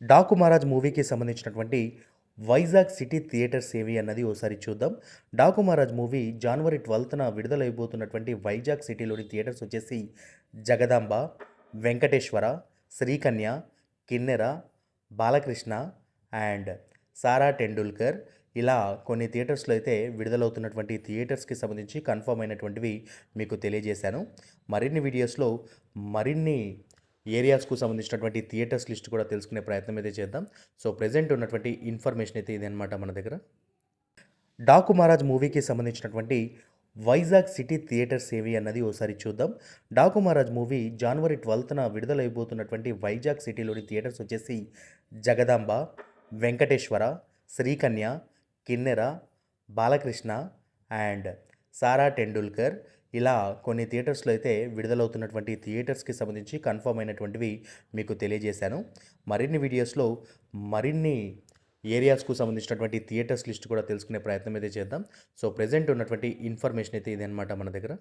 డాకు మహారాజ్ మూవీకి సంబంధించినటువంటి Vizag city theatres ఏవి అన్నది ఓసారి చూద్దాం. డాకు మహారాజ్ మూవీ జనవరి ట్వెల్త్న విడుదలైపోతున్నటువంటి వైజాగ్ సిటీలోని థియేటర్స్ వచ్చేసి జగదాంబ వెంకటేశ్వర శ్రీకన్య కిన్నెర బాలకృష్ణ అండ్ సారా టెండూల్కర్. ఇలా కొన్ని థియేటర్స్లో అయితే విడుదలవుతున్నటువంటి థియేటర్స్కి సంబంధించి కన్ఫర్మ్ అయినటువంటివి మీకు తెలియజేశాను. మరిన్ని వీడియోస్లో మరిన్ని ఏరియాస్కు సంబంధించినటువంటి థియేటర్స్ లిస్ట్ కూడా తెలుసుకునే ప్రయత్నం అయితే చేద్దాం. సో ప్రజెంట్ ఉన్నటువంటి ఇన్ఫర్మేషన్ అయితే ఇదన్నమాట మన దగ్గర. డాకు మహారాజ్ మూవీకి సంబంధించినటువంటి వైజాగ్ సిటీ థియేటర్స్ ఏవి అన్నది ఓసారి చూద్దాం. డాకు మహారాజ్ మూవీ జనవరి ట్వెల్త్న విడుదలైపోతున్నటువంటి వైజాగ్ సిటీలోని థియేటర్స్ వచ్చేసి జగదాంబ వెంకటేశ్వర శ్రీకన్య కిన్నెర బాలకృష్ణ అండ్ సారా టెండూల్కర్. ఇలా కొన్ని థియేటర్స్లో అయితే విడుదలవుతున్నటువంటి థియేటర్స్కి సంబంధించి కన్ఫర్మ్ అయినటువంటివి మీకు తెలియజేశాను. మరిన్ని వీడియోస్లో మరిన్ని ఏరియాస్కు సంబంధించినటువంటి థియేటర్స్ లిస్ట్ కూడా తెలుసుకునే ప్రయత్నం అయితే చేద్దాం. సో ప్రజెంట్ ఉన్నటువంటి ఇన్ఫర్మేషన్ అయితే ఇదనమాట మన దగ్గర.